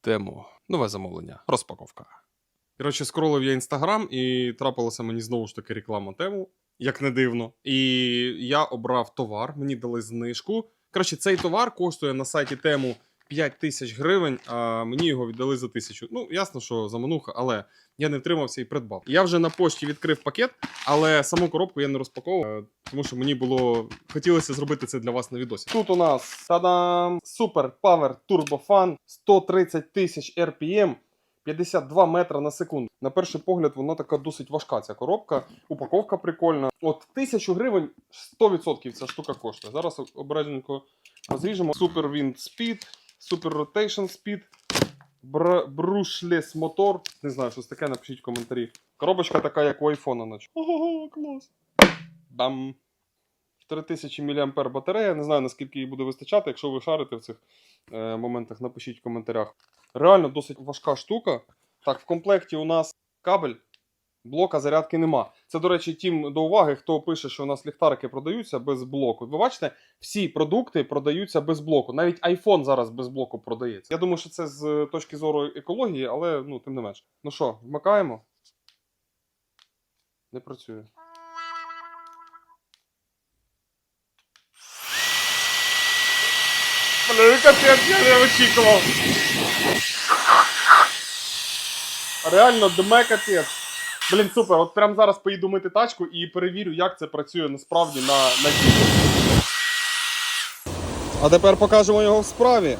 тему. Нове замовлення. Розпаковка. Коротше, скролив я інстаграм і трапилася мені знову ж таки реклама тему, як не дивно. І я обрав товар, мені дали знижку. Коротше, цей товар коштує на сайті тему 5 тисяч гривень, а мені його віддали за тисячу. Ну, ясно, що замануха, але я не втримався і придбав. Я вже на пошті відкрив пакет, але саму коробку я не розпаковував, е, тому що мені було хотілося зробити це для вас на відосі. Тут у нас тадам! Super Power Turbo Fan 130 тисяч RPM. 52 метри на секунду. На перший погляд, вона така досить важка. Ця коробка. Упаковка прикольна. От тисячу гривень 100% ця штука коштує. Зараз обережненько розріжемо. Super Wind Speed, Super Rotation Speed, Br- Brushless мотор. Не знаю, щось таке, напишіть в коментарі. Коробочка така, як у айфона, наче. Ого, клас. Бам. 3000 мАh батарея. Не знаю, наскільки її буде вистачати. Якщо ви шарите в цих е, моментах, напишіть в коментарях. Реально досить важка штука. Так, в комплекті у нас кабель, блока зарядки нема. Це, до речі, тим до уваги, хто пише, що у нас ліхтарики продаються без блоку. Ви бачите, всі продукти продаються без блоку. Навіть iPhone зараз без блоку продається. Я думаю, що це з точки зору екології, але ну, тим не менш. Ну що, вмикаємо? Не працює. Капець, я не очікував. Реально, дме капець. Блін, супер. От прямо зараз поїду мити тачку і перевірю, як це працює насправді на, на ділі. А тепер покажемо його в справі.